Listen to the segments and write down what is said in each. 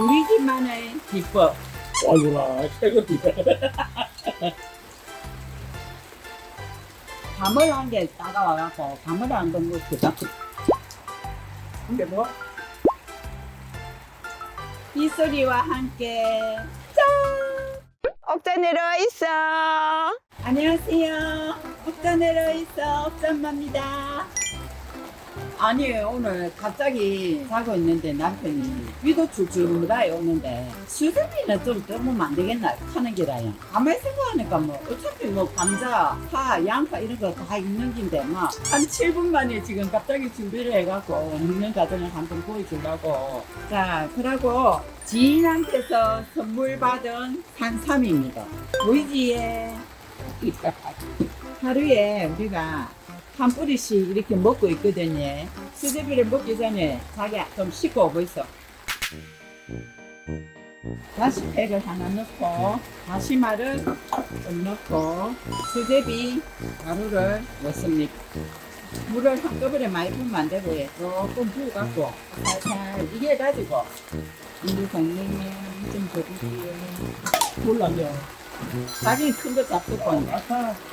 우리 집만의 비법. 아이고라 최고이다. 밤을 한게 따가워갖고 밤을 안 건거 그다. 이게 뭐? 이 소리와 함께 억자 내려와 있어. 안녕하세요. 옥자 내려 있어 옥자엄마입니다. 아니 오늘 갑자기 자고 있는데 남편이 위도 줄줄하게 오는데. 수제비는 좀 떠면 안 되겠나? 하는 기라요. 가만히 생각하니까 뭐 어차피 뭐 감자, 파, 양파 이런 거 다 있는 긴데 막 한 7분 만에 지금 갑자기 준비를 해갖고 먹는 과정을 한번 보여주려고. 자 그러고 지인한테서 선물 받은 산삼입니다. 보이지에? 하루에 우리가 한 뿌리씩 이렇게 먹고 있거든요. 수제비를 먹기 전에 자기야 좀 씻고 오고 있어. 다시팩을 하나 넣고 다시마를 좀 넣고 수제비 가루를 넣습니다. 물을 한꺼번에 많이 부으면 안 되고 요. 조금 부어갖고 살살 이게 가지고 우리 선생님 좀 줘주세요. 몰라요. 자기는 큰거 잡수고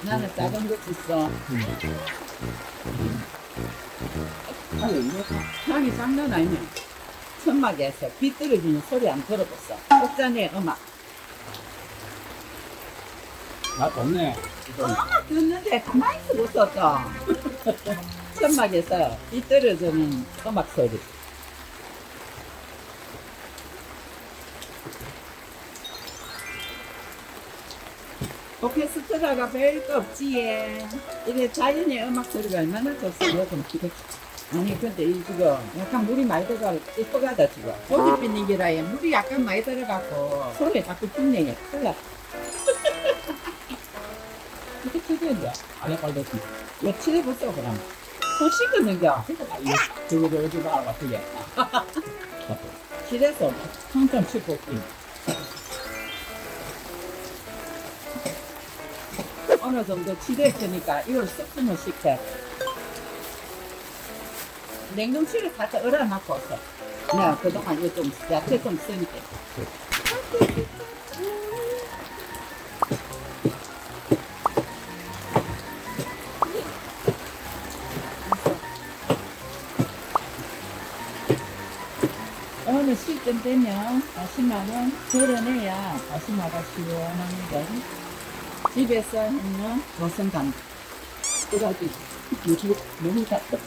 나는 작은 거 줬어. 향이 장난 아니네. 천막에서 비 떨어지는 소리 안 들어봤어. 옥자네 음악. 맛 없네. 음악 듣는데 가만히 있어 못 썼어. 천막에서 비 떨어지는 음악 소리. 오케스트라가 별거 없지 예. 이게 자연의 음악 소리가 얼마나 좋습니까? 아니 근데 이 지금 약간 물이 많이 들어가 이쁘가다 지금 고기 빚는 게라에 물이 약간 많이 들어가고 손에 자꾸 붓네 큰일 났다 이게 특이한데 안에 빨갛지. 이거 칠해보세요 그럼 손 씻거든요 저거 저거 저거 알아 그게. 칠해서 한참 칠고 어느 정도 칠했으니까 이걸 섞으면 식혀 냉동실에 갖다 얼어놓고 왔어 네, 그동안 이거 좀 야채 좀 쓰니까. 어느 시점 되면 다시마는 덜어내야 다시마가 시원합니다. 집에서 했는 고생감. 그래가지고 요즘 너무 작다.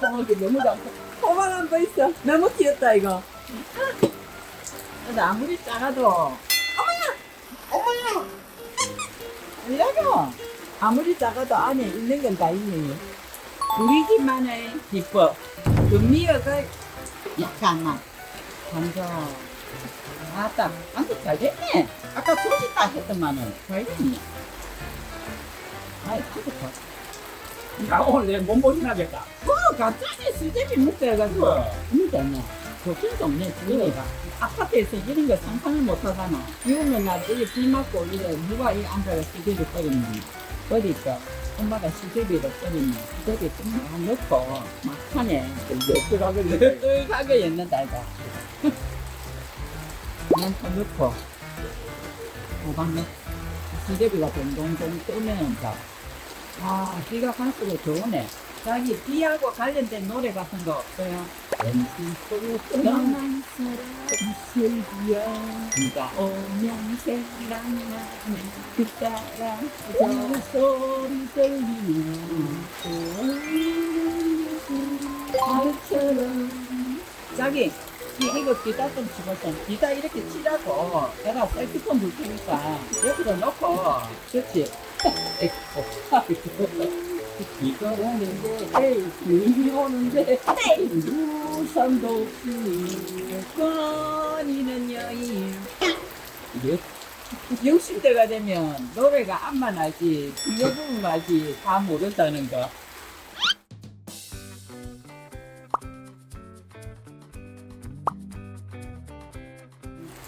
고막이 너무 작다. 고막 한번 있어. 너무 귀엽다 이거. 근데 아무리 작아도 어머야! 어머야! 이라고 아무리 작아도 안에 있는 건 다 있네. 우리 집만의 비법. 그 미역을 약간만 먼저 아따 안도 잘 됐네 아까 소식 다 했더만은 잘 됐네 아이 좋다 나 오늘 내 몸보신 하겠다. 어 갑자기 수제비 그래. 근데 좋긴 좋네 주인이가 아파트에서 이런 거 상상을 못 하잖아. 비오는 날 이게 비 맞고 이래 누가 이 앉아서 수제비 끓이는 어디 있어? 엄마가 수제비를 끓이면 수제비 좀막 넣고 막판에 어떡하겠네. 뜨뜻하게 였는다 이거 난더 넣고 호박 넣고 수제비가 동동동 뜨면서 아 비가 갈수록 좋으네. 자기 비하고 관련된 노래 같은 거 없어요? 너만 사랑 슬비야 비가 오면 생각나는 그 사랑 저 소리 하루처럼 자기 이, 이거 기타 좀 집어서 기타 이렇게 치라고. 내가 셀피폰 불 테니까 여기다 놓고. 그렇지? 이거 오는데 에이 비 오는데 에이 우산도 없이 꺼니는 여인. 이게 60대가 되면 노래가 안만 비가 부분 알지. 다 모른다는 거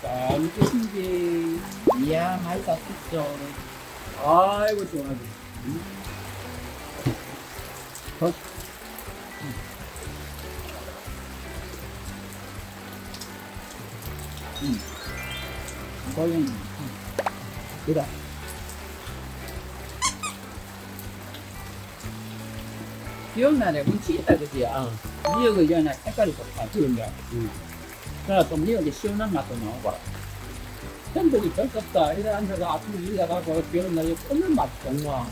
짠 끝인지 이야 말다 듣죠 아이고 시원하지. 고양이. 그래. 비 오는 날에 운치 있다, 그지? 아, 미역의 연에 색깔이 좋다. 그런데. 응. 좀 미역이 시원한 맛도 나오고. 햄버기 별겁다. 이래 앉아서 앞으로 일어가고 비오는 날에 끓는 맛 정말.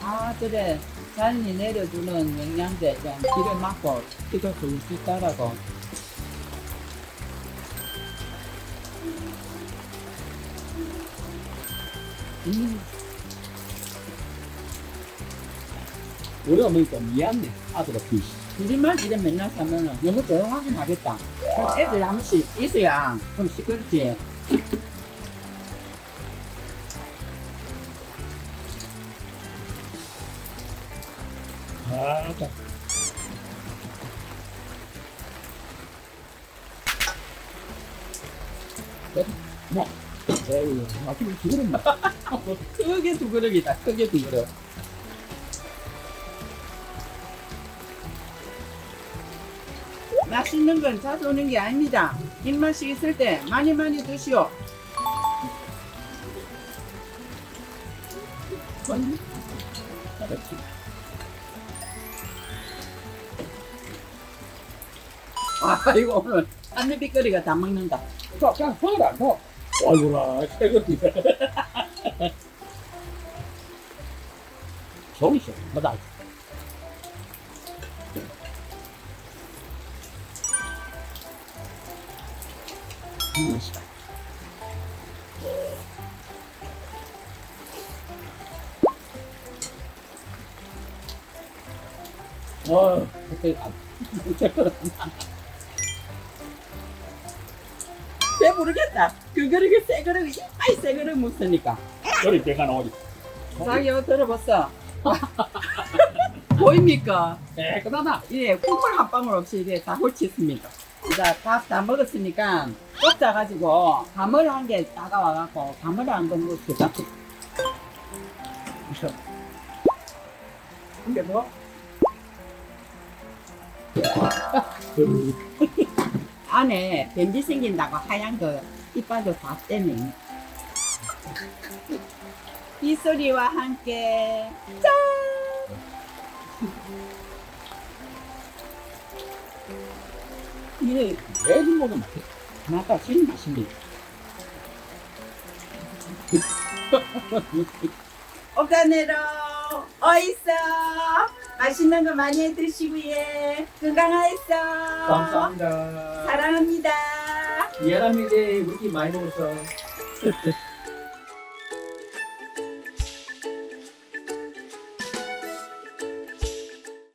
아, 그래. 자연이 내려주는 영양제, 좀 기를 막고, 피도 sul쭉 따라고. 음, 우리 어머니 좀 미안해. 아들 없이. 우리만 이래 맨날 사면은 너무 조용하긴 하겠다. 그럼 애들 한 번씩 있어야 좀 시끄럽지. 아, 자. 뭐, 에이, 마시면 죽으는 크게 두 그릇이다, 크게 두 그릇. 맛있는 건 자주 오는 게 아닙니다. 입맛이 있을 때 많이 많이 드시오. 아, 이거 오늘 한입비거리가 다 먹는다. 자, 그냥 서라, 서. 아이고라, 새거리. 속이 시원하 다. 음, 어, 그때 안, 새거리. 배부르겠다. 그 그릇이 새 그릇이 이빨 새 그릇 묻으니까. 저리 배가 나오지. 자기 이거 들어봤어. 보입니까? 깨끗하다. 예, 콩물 한 방울 없이 이게 다 홀치습니다. 자, 밥다 먹었으니까 꼭 짜가지고 가물 한개 따가와갖고 가물 한거 먹읍시다. 근데 뭐? 안에 변비 생긴다고 하얀 거 이빨도 다 떼네. 이 소리와 함께 짠! 이래 매일 먹으면 맛있어. 나가 진 맛있네. 오가네로 어있어 맛있는 거 많이 드시고 예 건강하였어 감사합니다. 사랑합니다 미안합니다. 우리 많이 먹었어.